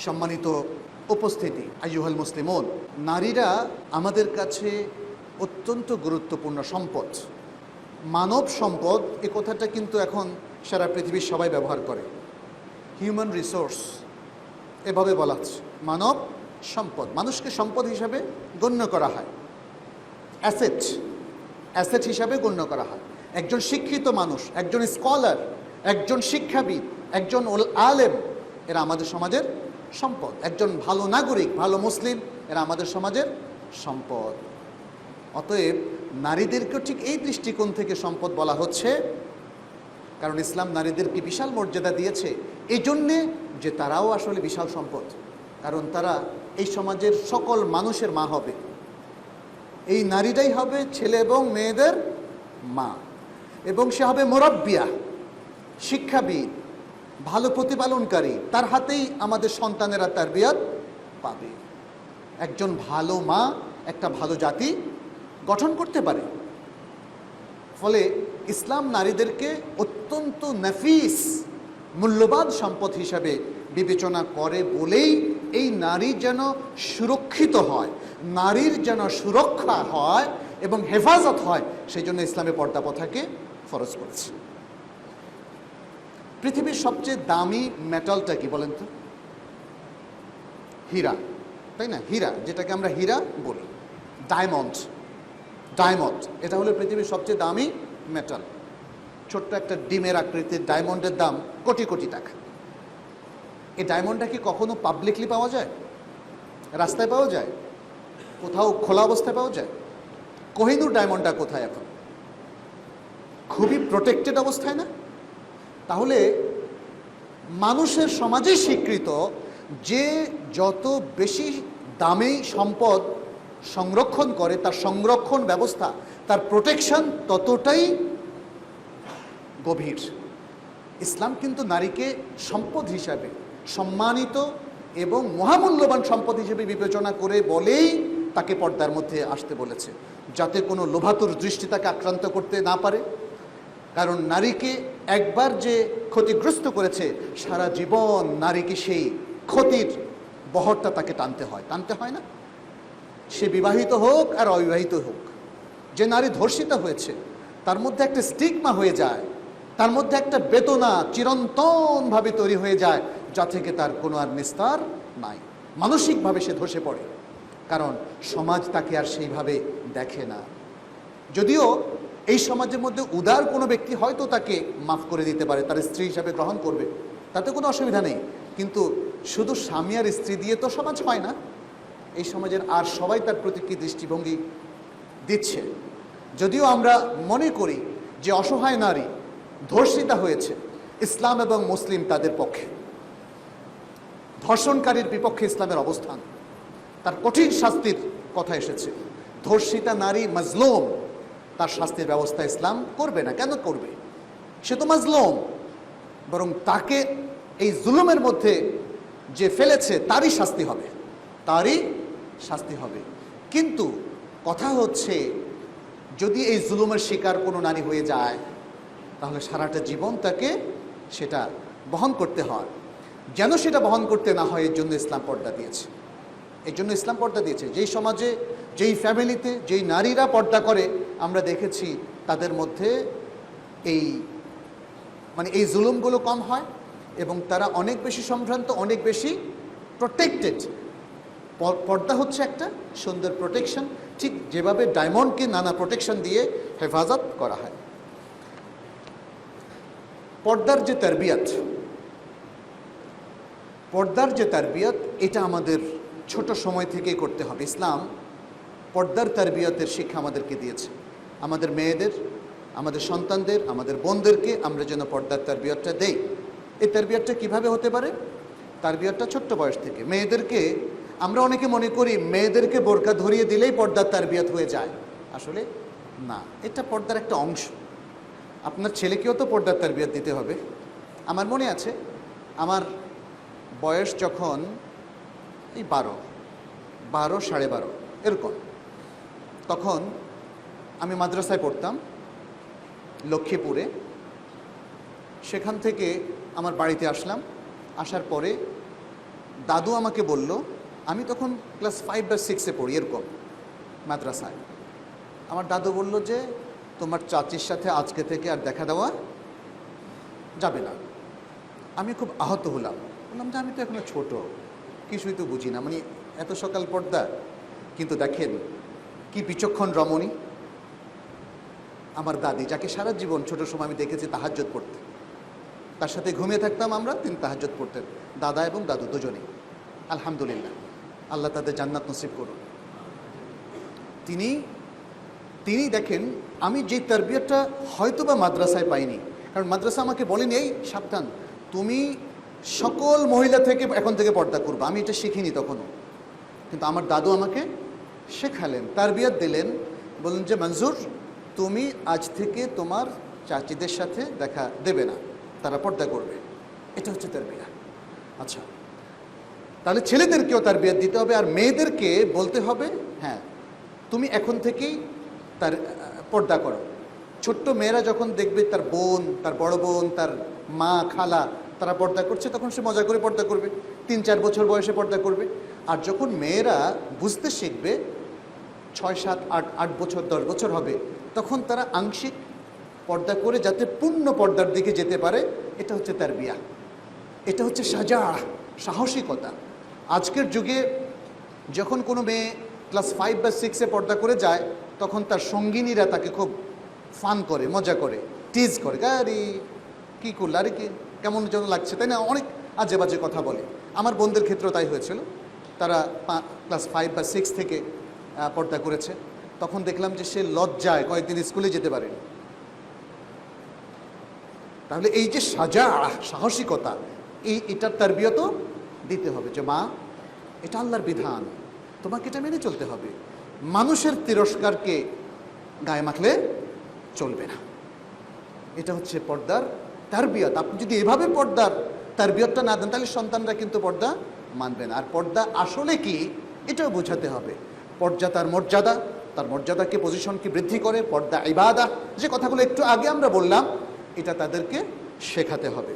সম্মানিত উপস্থিতি, আইয়ুহাল মুসলিমন। নারীরা আমাদের কাছে অত্যন্ত গুরুত্বপূর্ণ সম্পদ। মানব সম্পদ, এ কথাটা কিন্তু এখন সারা পৃথিবীর সবাই ব্যবহার করে। হিউম্যান রিসোর্স এভাবে বলা হচ্ছে। মানব সম্পদ, মানুষকে সম্পদ হিসাবে গণ্য করা হয়। অ্যাসেট অ্যাসেট হিসাবে গণ্য করা হয়। একজন শিক্ষিত মানুষ, একজন স্কলার একজন শিক্ষাবিদ, একজন আলেম, এরা আমাদের সমাজের সম্পদ। একজন ভালো নাগরিক, ভালো মুসলিম, এরা আমাদের সমাজের সম্পদ। অতএব নারীদেরকেও ঠিক এই দৃষ্টিকোণ থেকে সম্পদ বলা হচ্ছে, কারণ ইসলাম নারীদেরকে বিশাল মর্যাদা দিয়েছে। এই জন্যে যে তারাও আসলে বিশাল সম্পদ, কারণ তারা এই সমাজের সকল মানুষের মা হবে। এই নারীটাই হবে ছেলে এবং মেয়েদের মা, এবং সে হবে মোরব্বিয়া, শিক্ষাবিদ ভালো প্রতিপালনকারী, তার হাতেই আমাদের সন্তানেরা তার বিয়াদ পাবে। একজন ভালো মা, একটা ভালো জাতি গঠন করতে পারে। ফলে ইসলাম নারীদেরকে অত্যন্ত নাফিস, মূল্যবান সম্পদ হিসাবে বিবেচনা করে বলেই এই নারী যেন সুরক্ষিত হয়, নারীর যেন সুরক্ষা হয় এবং হেফাজত হয় সেই জন্য ইসলামে পর্দা প্রথাকে ফরজ করেছে। পৃথিবীর সবচেয়ে দামি মেটালটা কি বলেন তো? হীরা, তাই না? হীরা, যেটাকে আমরা হীরা বলি। ডায়মন্ড ডায়মন্ড এটা হলো পৃথিবীর সবচেয়ে দামি মেটাল ছোট্ট একটা ডিমের আকৃতির ডায়মন্ডের দাম কোটি কোটি টাকা। এই ডায়মন্ডটা কি কখনো পাবলিকলি পাওয়া যায়? রাস্তায় পাওয়া যায়? কোথাও খোলা অবস্থায় পাওয়া যায়? কোহিনুর ডায়মন্ডটা কোথায় এখন? খুবই প্রোটেক্টেড অবস্থায় না? তাহলে মানুষের সমাজে স্বীকৃত যে যত বেশি দামে সম্পদ সংরক্ষণ করে, তার সংরক্ষণ ব্যবস্থা, তার প্রোটেকশন ততটাই গভীর। ইসলাম কিন্তু নারীকে সম্পদ হিসাবে সম্মানিত এবং মহামূল্যবান সম্পদ হিসেবে বিবেচনা করে বলেই তাকে পর্দার মধ্যে আসতে বলেছে, যাতে কোনো লোভাতুর দৃষ্টি তাকে আক্রান্ত করতে না পারে। কারণ নারীকে একবার যে ক্ষতিগ্রস্ত করেছে, সারা জীবন নারীকে সেই ক্ষতির বহরটা তাকে টানতে হয়? টানতে হয় না। সে বিবাহিত হোক আর অবিবাহিত হোক, যে নারী ধর্ষিত হয়েছে, তার মধ্যে একটা স্টিগমা হয়ে যায়, তার মধ্যে একটা বেদনা চিরন্তনভাবে তৈরি হয়ে যায়, যা থেকে তার কোনো আর নিস্তার নাই। মানসিকভাবে সে ধসে পড়ে, কারণ সমাজ তাকে আর সেইভাবে দেখে না। যদিও এই সমাজের মধ্যে উদার কোনো ব্যক্তি হয়তো তাকে মাফ করে দিতে পারে, তার স্ত্রী হিসাবে গ্রহণ করবে। তাতে কোনো অসুবিধা নেই। কিন্তু শুধু স্বামী আর স্ত্রী দিয়ে তো সমাজ হয় না। এই সমাজের আর সবাই তার প্রতি কি দৃষ্টিভঙ্গি দিচ্ছে? যদিও আমরা মনে করি যে অসহায় নারী ধর্ষিতা হয়েছে, ইসলাম এবং মুসলিম তাদের পক্ষে। ধর্ষণকারীর বিপক্ষে ইসলামের অবস্থান। তার কঠিন শাস্তির কথা এসেছে। ধর্ষিতা নারী মাজলুম। তার শাস্তির ব্যবস্থা ইসলাম করবে না। কেন করবে? সে তো মাজলুম। বরং তাকে এই জুলুমের মধ্যে যে ফেলেছে, তারই শাস্তি হবে। তারই শাস্তি হবে। কিন্তু কথা হচ্ছে, যদি এই জুলুমের শিকার কোনো নারী হয়ে যায়, তাহলে সারাটা জীবন তাকে সেটা বহন করতে হয়। যেন সেটা বহন করতে না হয়, এর জন্য ইসলাম পর্দা দিয়েছে। এই জন্য ইসলাম পর্দা দিয়েছে। যেই সমাজে, যেই ফ্যামিলিতে, যেই নারীরা পর্দা করে, আমরা দেখেছি তাদের মধ্যে এই মানে এই জুলুমগুলো কম হয় এবং তারা অনেক বেশি সম্ভ্রান্ত, অনেক বেশি প্রোটেক্টেড পর্দা হচ্ছে একটা সুন্দর প্রোটেকশন ঠিক যেভাবে ডায়মন্ডকে নানা প্রোটেকশন দিয়ে হেফাজত করা হয়। পর্দার যে তারবিয়াত, পর্দার যে তারবিয়াত, এটা আমাদের ছোট সময় থেকেই করতে হবে। ইসলাম পর্দার তারবিয়াতের শিক্ষা আমাদেরকে দিয়েছে। আমাদের মেয়েদের, আমাদের সন্তানদের, আমাদের বোনদেরকে আমরা যেন পর্দার তারবিয়াতটা দেই। এই তারবিয়াতটা কীভাবে হতে পারে? তারবিয়াতটা ছোট্ট বয়স থেকে। মেয়েদেরকে আমরা অনেকে মনে করি মেয়েদেরকে বোরকা ধরিয়ে দিলেই পর্দার তারবিয়াত হয়ে যায়। আসলে না, এটা পর্দার একটা অংশ। আপনার ছেলেকেও তো পর্দার তারবিয়াত দিতে হবে। আমার মনে আছে, আমার বয়স যখন এই বারো বারো সাড়ে বারো, এরকম। তখন আমি মাদ্রাসায় পড়তাম, লক্ষ্মীপুরে। সেখান থেকে আমার বাড়িতে আসলাম। আসার পরে দাদু আমাকে বলল, আমি তখন ক্লাস ফাইভ বা সিক্সে পড়ি, এরকম, মাদ্রাসায়। আমার দাদু বলল যে, তোমার চাচির সাথে আজকে থেকে আর দেখা দেওয়া যাবে না। আমি খুব আহত হলাম। বললাম যে, আমি তো এখনও ছোট। কিছুই তো বুঝি না। মানে এত সকাল পর্দা। কিন্তু দেখেন, কি বিচক্ষণ রমণী। আমার দাদি, যাকে সারা জীবন ছোট সময় আমি দেখেছি তাহাজ্জত পড়তে। তার সাথে ঘুমিয়ে থাকতাম আমরা, তিনি তাহাজ্জত পড়তেন। দাদা এবং দাদু দুজনেই। আলহামদুলিল্লাহ। আল্লাহ তাদের জান্নাত নসিব করুন। তিনি তিনি দেখেন, আমি যে তারবিয়তটা হয়তো বা মাদ্রাসায় পাইনি। কারণ মাদ্রাসা আমাকে বলেনি, এই সাবধান। তুমি সকল মহিলা থেকে এখন থেকে পর্দা করব। আমি এটা শিখিনি তখনও। কিন্তু আমার দাদু আমাকে শেখালেন, তারবিয়ত দিলেন, বললেন যে, মঞ্জুর, তুমি আজ থেকে তোমার চাচিদের সাথে দেখা দেবে না, তারা পর্দা করবে। এটা হচ্ছে তার তারবিয়া। আচ্ছা তাহলে ছেলেদেরকেও তার বিয়ে দিতে হবে আর মেয়েদেরকে বলতে হবে হ্যাঁ তুমি এখন থেকেই তার, পর্দা করো। ছোট্ট মেয়েরা যখন দেখবে তার বোন, তার বড় বোন, তার মা, খালা তারা পর্দা করছে, তখন সে মজা করে পর্দা করবে। তিন, চার বছর বয়সে পর্দা করবে। আর যখন মেয়েরা বুঝতে শিখবে, ছয়, সাত, আট আট বছর, দশ বছর হবে, তখন তারা আংশিক পর্দা করে যাতে পূর্ণ পর্দার দিকে যেতে পারে, এটা হচ্ছে তার বিয়া। এটা হচ্ছে সাজা সাহসিকতা। আজকের যুগে যখন কোনো মেয়ে ক্লাস ফাইভ বা সিক্সে পর্দা করে যায়, তখন তার সঙ্গিনীরা তাকে খুব ফান করে, মজা করে, টিজ করে, আরে, কী করলে? আরে, কি কেমন যেন লাগছে, তাই না? অনেক আজে বাজে কথা বলে। আমার বোনদের ক্ষেত্রেও তাই হয়েছিল। তারা ক্লাস ফাইভ বা সিক্স থেকে পর্দা করেছে। তখন দেখলাম যে সে লজ্জায় কয়েকদিন স্কুলে যেতে পারেনি। তাহলে এই যে সাজা, সাহসিকতা, এই, এটার তারবিয়ত দিতে হবে যে, মা, এটা আল্লাহর বিধান। তোমাকে এটা মেনে চলতে হবে। মানুষের তিরস্কারকে গায়ে মাখলে চলবে না। এটা হচ্ছে পর্দার তারবিয়ত। আপনি যদি এভাবে পর্দার তারবিয়তটা না দেন, তাহলে সন্তানরা কিন্তু পর্দা মানবে না। আর পর্দা আসলে কি, এটাও বোঝাতে হবে। পর্যা তার মর্যাদা, তার মর্যাদাকে পজিশনকে বৃদ্ধি করে, পর্দা ইবাদা। যে কথাগুলো একটু আগে আমরা বললাম, এটা তাদেরকে শেখাতে হবে।